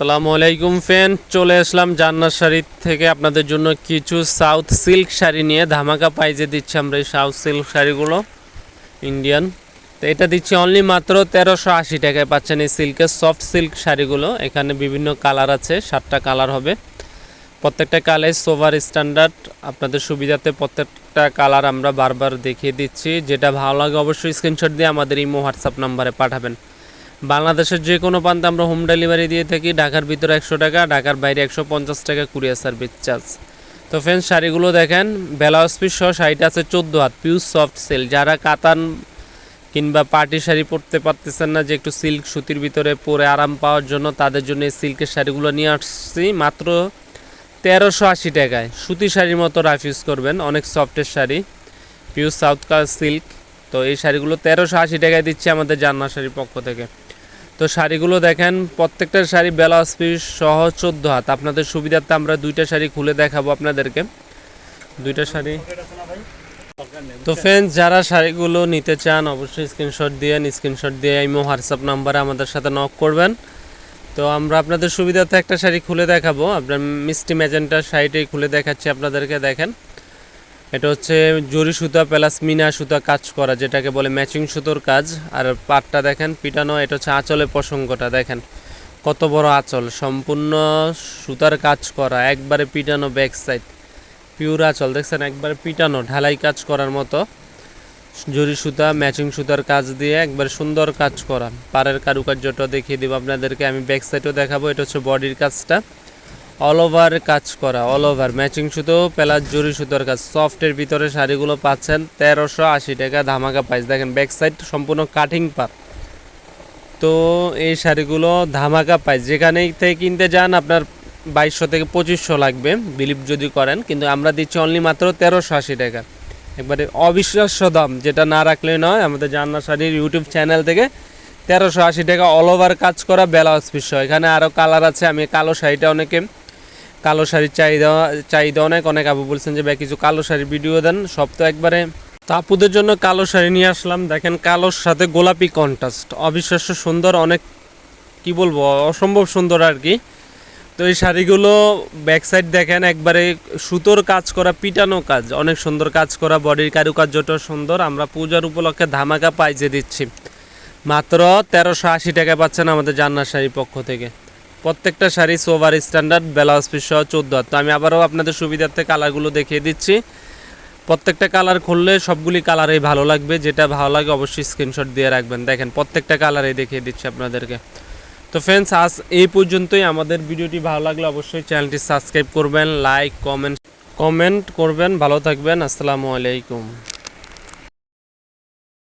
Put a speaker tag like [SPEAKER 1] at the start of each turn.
[SPEAKER 1] আসসালামু আলাইকুম ফ্যান চলে আসলাম জান্নার শাড়ি থেকে আপনাদের জন্য কিছু সাউথ সিল্ক শাড়ি নিয়ে। ধামাকা পাইজে দিচ্ছি আমরা এই সাউথ সিল্ক শাড়িগুলো ইন্ডিয়ান তো এটা দিচ্ছি অনলি মাত্র তেরোশো আশি টাকায় পাচ্ছেন এই সিল্কের সফট সিল্ক শাড়িগুলো। এখানে বিভিন্ন কালার আছে, সাতটা কালার হবে। প্রত্যেকটা কালার সোভার স্ট্যান্ডার্ড আপনাদের সুবিধাতে প্রত্যেকটা কালার আমরা বারবার দেখিয়ে দিচ্ছি। যেটা ভালো লাগে অবশ্যই স্ক্রিনশট দিয়ে আমাদের ইমো হোয়াটসঅ্যাপ নাম্বারে পাঠাবেন। বাংলাদেশের যে কোনো প্রান্তে আমরা হোম ডেলিভারি দিয়ে থাকি। ঢাকার ভিতরে একশো টাকা, ঢাকার বাইরে একশো পঞ্চাশ টাকা কুরিয়ার সার্ভিস চার্জ তো ফ্রেন্ডস শাড়িগুলো দেখেন ব্লাউজ পিস সহ শাড়িটা আছে চোদ্দ হাত পিউর সফট সেল যারা কাতান কিংবা পার্টি শাড়ি পরতে পারতেছেন না যে একটু সিল্ক সুতির ভিতরে পরে আরাম পাওয়ার জন্য, তাদের জন্য এই সিল্কের শাড়িগুলো নিয়ে আসছি। মাত্র তেরোশো আশি টাকায়। সুতি শাড়ির মতো রাফ ইউজ করবেন, অনেক সফটের sari. Pure south colour silk তো এই শাড়িগুলো তেরোশো আশি টাকায় দিচ্ছে আমাদের জান্না শাড়ির পক্ষ থেকে। তো শাড়িগুলো দেখেন, প্রত্যেকটা শাড়ি ব্লাউজ পিস সহ চোদ্দ হাত। আপনাদের সুবিধার্থে আমরা দুইটা শাড়ি খুলে দেখাবো আপনাদেরকে। দুইটা শাড়ি। তো ফ্রেন্ডস যারা শাড়িগুলো নিতে চান, অবশ্যই স্ক্রিনশট দিয়ে স্ক্রিনশট দিয়ে ইমো হোয়াটসঅ্যাপ নাম্বারে আমাদের সাথে নক করবেন। তো আমরা আপনাদের সুবিধার্থে একটা শাড়ি খুলে দেখাবো। আপনার মিষ্টি ম্যাজেন্টার শাড়িটাই খুলে দেখাচ্ছি আপনাদেরকে, দেখেন। এটা হচ্ছে জরি সুতা, প্লাস মিনা সুতা কাজ করা, যেটাকে বলে ম্যাচিং সুতোর কাজ। আর পাটটা দেখেন, পিটানো, এটা হচ্ছে আঁচলের প্রসঙ্গটা, দেখেন। কত বড় আঁচল, সম্পূর্ণ সুতার কাজ করা, একবারে পিটানো ব্যাক সাইড পিওর আঁচল, দেখছেন? একবারে পিটানো, ঢালাই কাজ করার মতো। জরি সুতা ম্যাচিং সুতার কাজ দিয়ে একবার সুন্দর কাজ করা। পাড়ের কারুকার্যটা দেখিয়ে দিব আপনাদেরকে, আমি ব্যাক সাইডও দেখাবো, এটা হচ্ছে বডির কাজটা। অল ওভার কাজ করা অল ওভার ম্যাচিং সুতো প্লাস জরি সুতোর কাজ। সফটের ভিতরে শাড়িগুলো পাচ্ছেন তেরোশো আশি টাকা ধামাকা প্রাইস দেখেন ব্যাক সাইড সম্পূর্ণ কাটিং পার তো এই শাড়িগুলো ধামাকা প্রাইস যেখানেই থেকে কিনতে যান, আপনার বাইশশো থেকে পঁচিশশো লাগবে বিলিভ যদি করেন। কিন্তু আমরা দিচ্ছি অনলি মাত্র তেরোশো আশি টাকা। একবারে অবিশ্বাস্য দাম, যেটা না রাখলেই নয়, আমাদের জান্না শাড়ির ইউটিউব চ্যানেল থেকে তেরোশো আশি টাকা অল ওভার কাজ করা ব্লাউজ পিস। এখানে আরও কালার আছে, আমি কালো শাড়িটা অনেকে কালো শাড়ির চাহিদা চাহিদা অনেক অনেক আবু বলছেন যে, ভাই, কিছু কালো শাড়ির ভিডিও দেন, সব তো একবারে তো আপুদের জন্য কালো শাড়ি নিয়ে আসলাম। দেখেন কালোর সাথে গোলাপি কন্ট্রাস্ট অবিশ্বাস্য সুন্দর, অনেক, কি বলব, অসম্ভব সুন্দর আর কি। তো এই শাড়িগুলো ব্যাক সাইড দেখেন, একবারে সুতোর কাজ করা, পিটানো কাজ, অনেক সুন্দর কাজ করা, বডির কারুকার্যটা সুন্দর। আমরা পূজার উপলক্ষে ধামাকা পাইজে দিচ্ছি। মাত্র তেরোশো আশি টাকা পাচ্ছেন আমাদের জান্নার শাড়ির পক্ষ থেকে। প্রত্যেকটা শাড়ি সোভার স্ট্যান্ডার্ড, ব্লাউজ পিস সহ চোদ্দ হাত। তো আমি আবারও আপনাদের সুবিধার্থে কালারগুলো দেখিয়ে দিচ্ছি। প্রত্যেকটা কালার খুললে সবগুলি কালারেই ভালো লাগবে। যেটা ভালো লাগে অবশ্যই স্ক্রিনশট দিয়ে রাখবেন। দেখেন, প্রত্যেকটা কালারেই দেখিয়ে দিচ্ছি আপনাদেরকে। তো ফ্রেন্ডস আজ এই পর্যন্তই। আমাদের ভিডিওটি ভালো লাগলে অবশ্যই চ্যানেলটি সাবস্ক্রাইব করবেন লাইক কমেন্ট কমেন্ট করবেন। ভালো থাকবেন। আসসালামু আলাইকুম।